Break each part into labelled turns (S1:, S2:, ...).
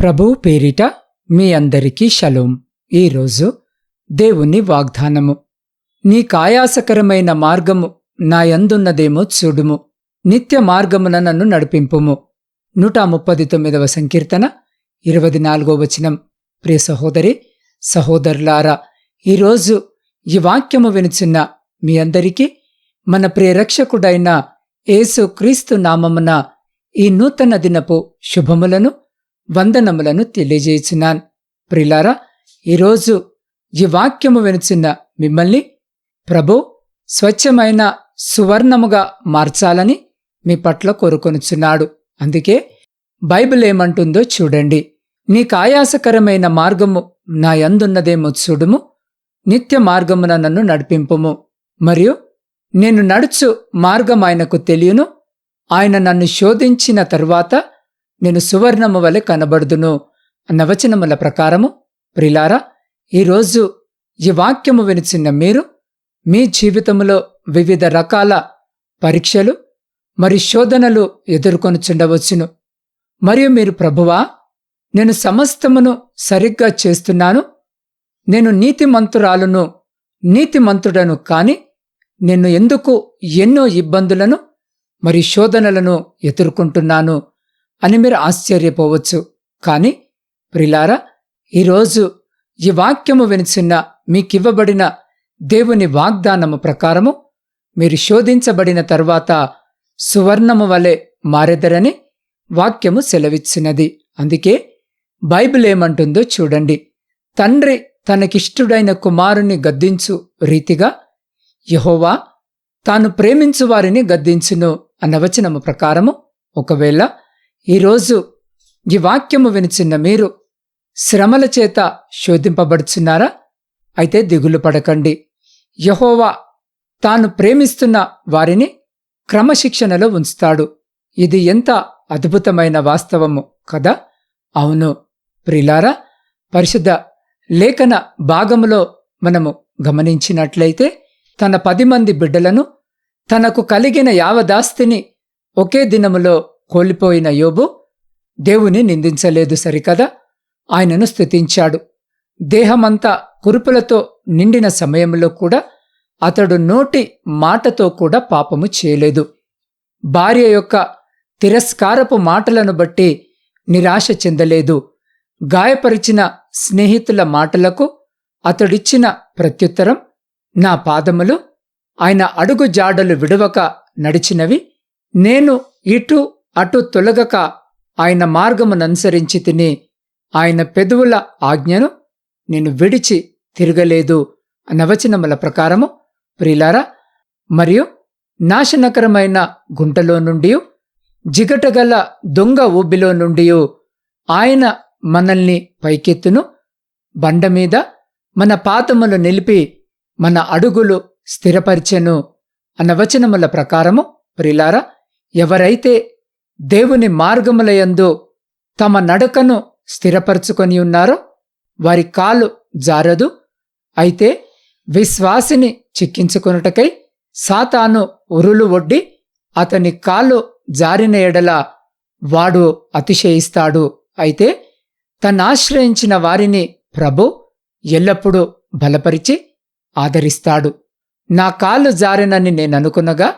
S1: ప్రభు పేరిట మీ అందరికీ షలోం. ఈరోజు దేవుని వాగ్దానము. నీ కాయాసకరమైన మార్గము నా యందున్నదేమో చూడుము. నిత్య మార్గమున నన్ను నడిపింపుము. నూట ముప్పది తొమ్మిదవ సంకీర్తన ఇరవై నాలుగో వచనం. ప్రియ సహోదరి సహోదరులారా ఈరోజు ఈ వాక్యము వినుచున్న మీ అందరికీ మన ప్రియరక్షకుడైన యేసు క్రీస్తు నామమున ఈ నూతన దినపు శుభములను వందనములను తెలియజేయుచున్నాను. ప్రిలారా ఈరోజు ఈ వాక్యము వినుచున్న మిమ్మల్ని ప్రభు స్వచ్ఛమైన సువర్ణముగా మార్చాలని మీ పట్ల కోరుకొనుచున్నాడు. అందుకే బైబిల్ ఏమంటుందో చూడండి. నీకు ఆయాసకరమైన మార్గము నా యందున్నదేమో చూడుము. నిత్య మార్గమున నన్ను నడిపింపుము. మరియు నేను నడుచు మార్గం ఆయనకు తెలియను. ఆయన నన్ను శోధించిన తరువాత నేను సువర్ణము వలె కనబడుదును అన్న వచనముల ప్రకారము. ప్రిలారా ఈరోజు ఈ వాక్యము వినిచిన్న మీరు మీ జీవితంలో వివిధ రకాల పరీక్షలు మరి శోధనలు ఎదుర్కొనుచుండవచ్చును. మరియు మీరు ప్రభువా నేను సమస్తమును సరిగ్గా చేస్తున్నాను. నేను నీతిమంతురాలును నీతిమంతుడను కాని నేను ఎందుకు ఎన్నో ఇబ్బందులను మరి శోధనలను ఎదుర్కొంటున్నాను? అని మీరు ఆశ్చర్యపోవచ్చు. కాని ప్రిలారా ఈరోజు ఈ వాక్యము వినిచున్న మీకివ్వబడిన దేవుని వాగ్దానము ప్రకారము మీరు శోధించబడిన తరువాత సువర్ణము వలె మారెదరని వాక్యము సెలవిచ్చినది. అందుకే బైబిల్ ఏమంటుందో చూడండి. తండ్రి తనకిష్టుడైన కుమారుని గద్దించు రీతిగా యహోవా తాను ప్రేమించు వారిని గద్దించును అన్న వచనము ప్రకారము ఒకవేళ ఈరోజు ఈ వాక్యము వినిచిన్న మీరు శ్రమల చేత శోధింపబడుచున్నారా? అయితే దిగులు పడకండి. యహోవా తాను ప్రేమిస్తున్న వారిని క్రమశిక్షణలో ఉంచుతాడు. ఇది ఎంత అద్భుతమైన వాస్తవము కదా? అవును. ప్రిలారా పరిశుద్ధ లేఖన భాగములో మనము గమనించినట్లయితే తన పది మంది బిడ్డలను తనకు కలిగిన యావదాస్తిని ఒకే దినములో కోల్పోయిన యోబు దేవుని నిందించలేదు సరికదా? ఆయనను స్థుతించాడు దేహమంతా కురుపులతో నిండిన సమయంలో కూడా అతడు నోటి మాటతో కూడా పాపము చేయలేదు. భార్య యొక్క తిరస్కారపు మాటలను బట్టి నిరాశ చెందలేదు. గాయపరిచిన స్నేహితుల మాటలకు అతడిచ్చిన ప్రత్యుత్తరం నా పాదములు ఆయన అడుగు జాడలు విడవక నడిచినవి నేను ఇటు అటు తొలగక ఆయన మార్గముననుసరించి తిని ఆయన పెదవుల ఆజ్ఞను నేను విడిచి తిరగలేదు నవచనముల ప్రకారము ప్రిలారా మరియు నాశనకరమైన గుంటలో నుండి జిగటగల దొంగ ఊబిలో నుండి ఆయన మనల్ని పైకెత్తును. బండ మీద మన పాతములు నిలిపి మన అడుగులు స్థిరపరిచెను అన్న వచనముల ప్రకారము ప్రిలారా ఎవరైతే దేవుని మార్గములయందు తమ నడకను స్థిరపరచుకొని ఉన్నారో వారి కాలు జారదు. అయితే విశ్వాసిని చిక్కించుకొనుటకై సాతాను ఉరులు ఒడ్డి అతని కాలు జారిన ఎడల వాడు అతిశయిస్తాడు. అయితే తన్నాశ్రయించిన వారిని ప్రభు ఎల్లప్పుడూ బలపరిచి ఆదరిస్తాడు. నా కాళ్ళు జారినని నేననుకునగా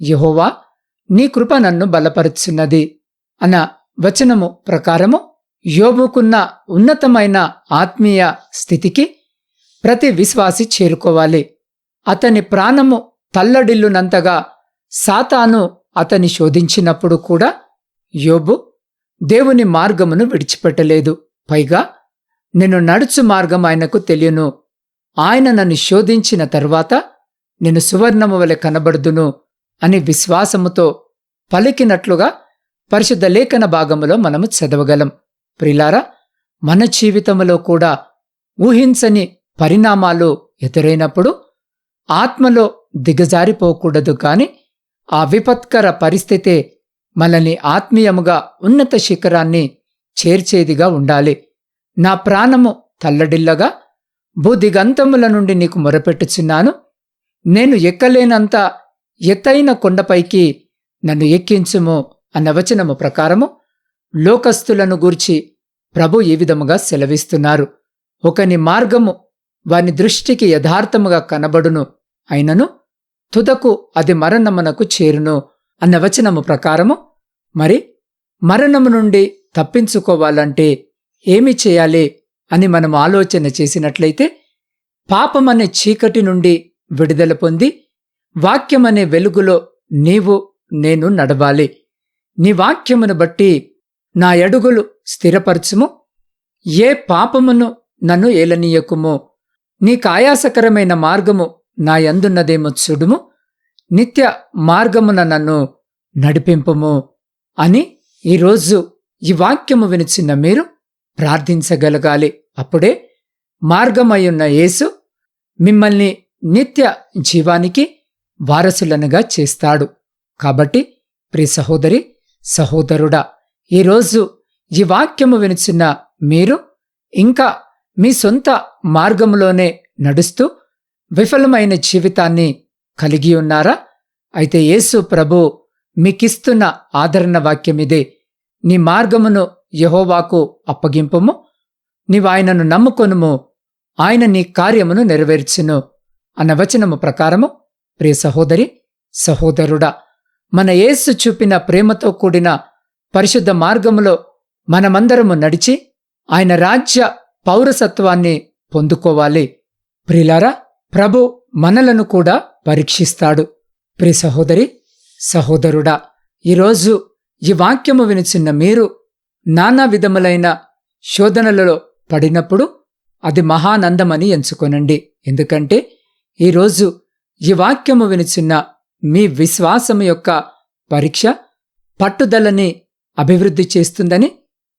S1: యహోవా నీ కృప నన్ను బలపరుచున్నది అన్న వచనము ప్రకారము యోబుకున్న ఉన్నతమైన ఆత్మీయ స్థితికి ప్రతి విశ్వాసి చేరుకోవాలి. అతని ప్రాణము తల్లడిల్లునంతగా సాతాను అతని శోధించినప్పుడు కూడా యోబు దేవుని మార్గమును విడిచిపెట్టలేదు. పైగా నేను నడుచు మార్గం ఆయనకు తెలియను. ఆయన నన్ను శోధించిన తర్వాత నేను సువర్ణము వలె కనబడుదును అని విశ్వాసముతో పలికినట్లుగా పరిశుద్ధ లేఖన భాగములో మనము చదవగలం. ప్రిలారా మన జీవితములో కూడా ఊహించని పరిణామాలు ఎదురైనప్పుడు ఆత్మలో దిగజారిపోకూడదు కాని ఆ విపత్కర పరిస్థితే మనల్ని ఆత్మీయముగా ఉన్నత శిఖరాన్ని చేర్చేదిగా ఉండాలి. నా ప్రాణము తల్లడిల్లగా భూదిగంతముల నుండి నీకు మొరపెట్టుచున్నాను. నేను ఎక్కలేనంత ఎత్తైన కొండపైకి నన్ను ఎక్కించుము అన్న వచనము ప్రకారము లోకస్తులను గూర్చి ప్రభు ఈ విధముగా సెలవిస్తున్నారు. ఒకని మార్గము వాని దృష్టికి యథార్థముగా కనబడును అయినను తుదకు అది మరణమునకు చేరును అన్న వచనము ప్రకారము మరి మరణము నుండి తప్పించుకోవాలంటే ఏమి చేయాలి అని మనం ఆలోచన చేసినట్లయితే పాపమనే చీకటి నుండి విడుదల పొంది వాక్యమనే వెలుగులో నీవు నేను నడవాలి. నీ వాక్యమును బట్టి నా అడుగులు స్థిరపరచుము. ఏ పాపమును నన్ను ఏలనీయకుము. నీకాయాసకరమైన మార్గము నా యందున్నదేమో చూడుము. నిత్య మార్గమున నన్ను నడిపింపుము అని ఈరోజు ఈ వాక్యము వినిచిన మీరు ప్రార్థించగలగాలి. అప్పుడే మార్గమయ్యున్న యేసు మిమ్మల్ని నిత్య జీవానికి వారసులనుగా చేస్తాడు. కాబట్టి ప్రి సహోదరి సహోదరుడా ఈరోజు ఈ వాక్యము వినిచిన మీరు ఇంకా మీ సొంత మార్గంలోనే నడుస్తూ విఫలమైన జీవితాన్ని కలిగి ఉన్నారా? అయితే యేసు ప్రభు మీకిస్తున్న ఆదరణ వాక్యమిదే నీ మార్గమును యహోవాకు అప్పగింపుము. నీవాయనను నమ్ముకొనుము. ఆయన నీ కార్యమును నెరవేర్చును అన్న వచనము ప్రకారము ప్రియ సహోదరి సహోదరుడా మన యేసు చూపిన ప్రేమతో కూడిన పరిశుద్ధ మార్గములో మనమందరము నడిచి ఆయన రాజ్య పౌరసత్వాన్ని పొందుకోవాలి. ప్రిలారా ప్రభు మనలను కూడా పరీక్షిస్తాడు. ప్రి సహోదరి సహోదరుడా ఈరోజు ఈ వాక్యము వినిచిన్న మీరు నానా విధములైన శోధనలలో పడినప్పుడు అది మహానందమని ఎంచుకొనండి. ఎందుకంటే ఈరోజు ఈ వాక్యము వినిచిన్న మీ విశ్వాసం యొక్క పరీక్ష పట్టుదలని అభివృద్ధి చేస్తుందని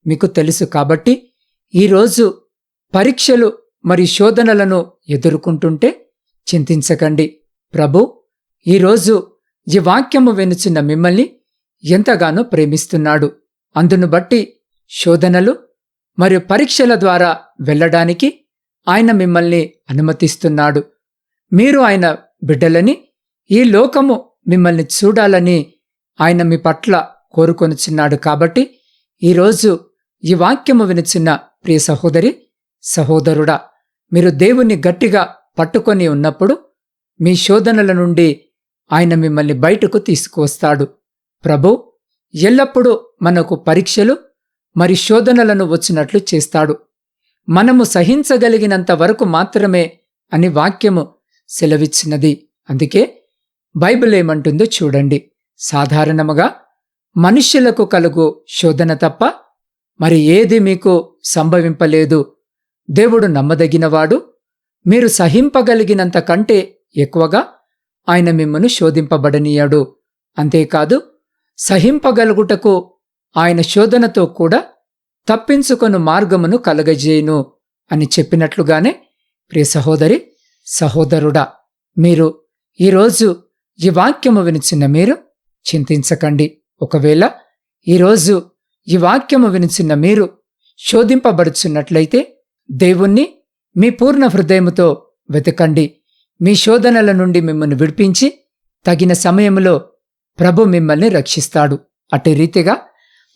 S1: మీకు తెలుసు కాబట్టి ఈరోజు పరీక్షలు మరి శోధనలను ఎదుర్కొంటుంటే చింతించకండి. ప్రభు ఈరోజు ఈ వాక్యము వెనుచున్న మిమ్మల్ని ఎంతగానో ప్రేమిస్తున్నాడు. అందును బట్టి శోధనలు మరియు పరీక్షల ద్వారా వెళ్ళడానికి ఆయన మిమ్మల్ని అనుమతిస్తున్నాడు. మీరు ఆయన బిడ్డలని ఈ లోకము మిమ్మల్ని చూడాలని ఆయన మీ పట్ల కోరుకొనుచున్నాడు కాబట్టి ఈరోజు ఈ వాక్యము వినిచిన్న ప్రియ సహోదరి సహోదరుడా మీరు దేవుణ్ణి గట్టిగా పట్టుకొని ఉన్నప్పుడు మీ శోధనల నుండి ఆయన మిమ్మల్ని బయటకు తీసుకువస్తాడు. ప్రభు ఎల్లప్పుడూ మనకు పరీక్షలు మరి శోధనలను వచ్చినట్లు చేస్తాడు. మనము సహించగలిగినంత వరకు మాత్రమే అని వాక్యము సెలవిచ్చినది. అందుకే బైబిల్ ఏమంటుందో చూడండి. సాధారణముగా మనుష్యులకు కలుగు శోధన తప్ప మరి ఏది మీకు సంభవింపలేదు. దేవుడు నమ్మదగినవాడు. మీరు సహింపగలిగినంత కంటే ఎక్కువగా ఆయన మిమ్మను శోధింపబడనీయాడు. అంతేకాదు సహింపగలుగుటకు ఆయన శోధనతో కూడా తప్పించుకొను మార్గమును కలగజేయును అని చెప్పినట్లుగానే ప్రియ సహోదరి సహోదరుడా మీరు ఈరోజు ఈ వాక్యము వినిచిన మీరు చింతించకండి. ఒకవేళ ఈరోజు ఈ వాక్యము వినిచిన మీరు శోధింపబడుచున్నట్లయితే దేవుణ్ణి మీ పూర్ణ హృదయముతో వెతకండి. మీ శోధనల నుండి మిమ్మల్ని విడిపించి తగిన సమయంలో ప్రభు మిమ్మల్ని రక్షిస్తాడు. అటు రీతిగా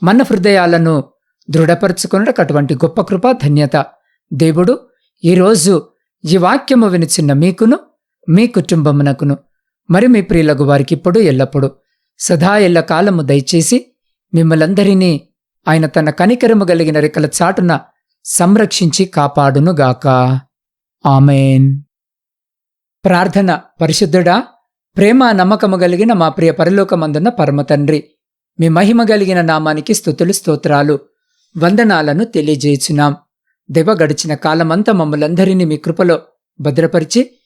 S1: మన హృదయాలను దృఢపరచుకున్నట్టు అటువంటి గొప్ప కృప ధన్యత దేవుడు ఈరోజు ఈ వాక్యము వినిచిన్న మీకును మీ కుటుంబమునకును మరి మీ ప్రియులకు వారికిప్పుడు ఎల్లప్పుడూ సదా ఎల్ల కాలము దయచేసి మిమ్మలందరినీ ఆయన తన కనికరము కలిగిన రెక్కల చాటున సంరక్షించి కాపాడునుగాక. ఆమెన్. ప్రార్థన. పరిశుద్ధుడా ప్రేమ నమ్మకము కలిగిన మా ప్రియ పరలోకమందున్న పరమతండ్రి మీ మహిమ కలిగిన నామానికి స్థుతులు స్తోత్రాలు వందనాలను తెలియజేయుచున్నాం. దెవ గడిచిన కాలమంతా మమ్మలందరినీ మీ కృపలో భద్రపరిచి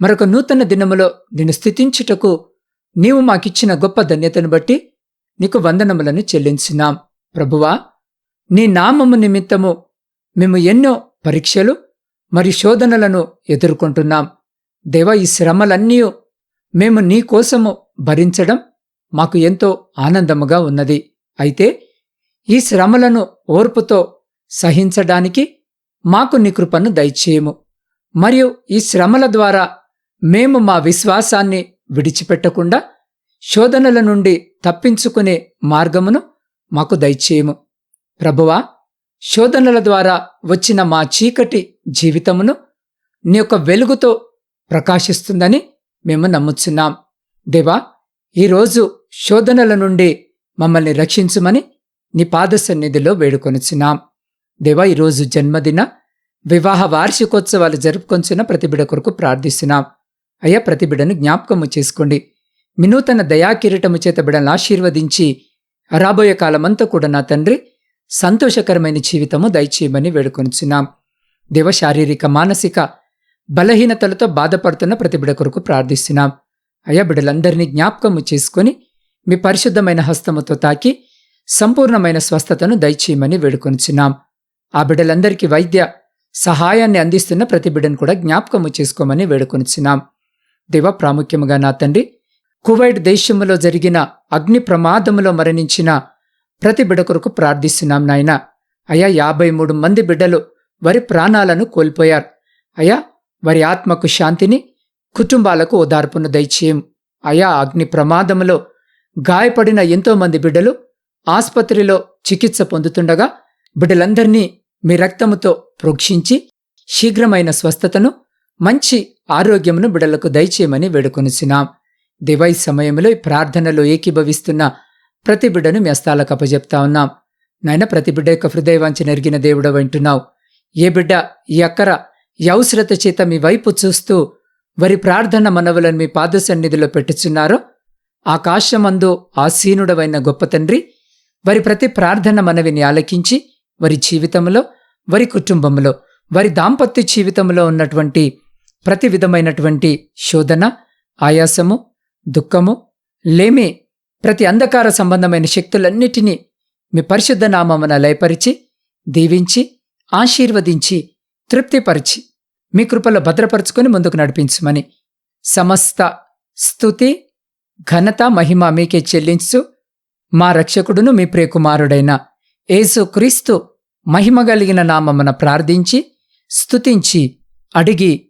S1: మరొక నూతన దినములో నిన్ను స్థితించుటకు నీవు మాకిచ్చిన గొప్ప ధన్యతను బట్టి నీకు వందనములను చెల్లించున్నాం. ప్రభువా నీ నామము నిమిత్తము మేము ఎన్నో పరీక్షలు మరి శోధనలను ఎదుర్కొంటున్నాం. దేవ ఈ శ్రమలన్నీ మేము నీ కోసము భరించడం మాకు ఎంతో ఆనందముగా ఉన్నది. అయితే ఈ శ్రమలను ఓర్పుతో సహించడానికి మాకు నీ కృపను దయచేయము. మరియు ఈ శ్రమల ద్వారా మేము మా విశ్వాసాన్ని విడిచిపెట్టకుండా శోధనల నుండి తప్పించుకునే మార్గమును మాకు దయచేయము. ప్రభువా శోధనల ద్వారా వచ్చిన మా చీకటి జీవితమును నీ యొక్క వెలుగుతో ప్రకాశిస్తుందని మేము నమ్ముచున్నాం. దేవా ఈరోజు శోధనల నుండి మమ్మల్ని రక్షించుమని నీ పాద సన్నిధిలో వేడుకొనుచున్నాం. దేవా ఈరోజు జన్మదిన వివాహ వార్షికోత్సవాలు జరుపుకొంచున్న ప్రతిబిడ కొరకు ప్రార్థిస్తున్నాం. అయ్యా ప్రతి బిడను జ్ఞాపకము చేసుకోండి. మినూతన దయాకిరీటము చేత బిడలను ఆశీర్వదించి రాబోయే కాలమంతా కూడా నా తండ్రి సంతోషకరమైన జీవితము దయచేయమని వేడుకొనిచున్నాం. దేవ శారీరక మానసిక బలహీనతలతో బాధపడుతున్న ప్రతి బిడ కొరకు ప్రార్థిస్తున్నాం. అయ్యా బిడ్డలందరినీ జ్ఞాపకము చేసుకొని మీ పరిశుద్ధమైన హస్తముతో తాకి సంపూర్ణమైన స్వస్థతను దయచేయమని వేడుకొనిచున్నాం. ఆ బిడ్డలందరికీ వైద్య సహాయాన్ని అందిస్తున్న ప్రతి బిడ్డను కూడా జ్ఞాపకము చేసుకోమని వేడుకొనిచున్నాం. దేవ ప్రాముఖ్యముగా నా తండ్రి. కువైట్ దేశములో జరిగిన అగ్ని ప్రమాదములో మరణించిన ప్రతి బిడ్డ కొరకు ప్రార్థిస్తున్నాం నాయన. అయ్యా యాభై మూడు మంది బిడ్డలు వారి ప్రాణాలను కోల్పోయారు. అయ్యా వారి ఆత్మకు శాంతిని కుటుంబాలకు ఓదార్పును దయచేయం. అయా అగ్ని ప్రమాదములో గాయపడిన ఎంతోమంది బిడ్డలు ఆసుపత్రిలో చికిత్స పొందుతుండగా బిడ్డలందరినీ మీ రక్తముతో ప్రోక్షించి శీఘ్రమైన స్వస్థతను మంచి ఆరోగ్యమును బిడలకు దయచేయమని వేడుకొనిసినాం దివై సమయంలో ఈ ప్రార్థనలో ఏకీభవిస్తున్న ప్రతి బిడ్డను మీ హస్తాలకు అప్పజెప్తా ఉన్నాం. నాయన ప్రతి బిడ్డ యొక్క హృదయవాంచి నెరిగిన దేవుడు వింటున్నావు ఏ బిడ్డ ఈ అక్కర ఈ అవసరత చేత మీ వైపు చూస్తూ వారి ప్రార్థన మనవులను మీ పాద సన్నిధిలో పెట్టుచున్నారో ఆకాశమందు ఆసీనుడవైన గొప్ప తండ్రి వారి ప్రతి ప్రార్థన మనవిని ఆలకించి వారి జీవితంలో వారి కుటుంబంలో వారి దాంపత్య జీవితంలో ఉన్నటువంటి ప్రతి విధమైనటువంటి శోధన ఆయాసము దుఃఖము లేమి ప్రతి అంధకార సంబంధమైన శక్తులన్నిటినీ మీ పరిశుద్ధ నామమున లయపరిచి దీవించి ఆశీర్వదించి తృప్తిపరిచి మీ కృపలో భద్రపరుచుకొని ముందుకు నడిపించమని సమస్త స్థుతి ఘనత మహిమ మీకే చెల్లించు. మా రక్షకుడును మీ ప్రియకుమారుడైన యేసు క్రీస్తు మహిమ కలిగిన నామమున ప్రార్థించి స్తుతించి అడిగి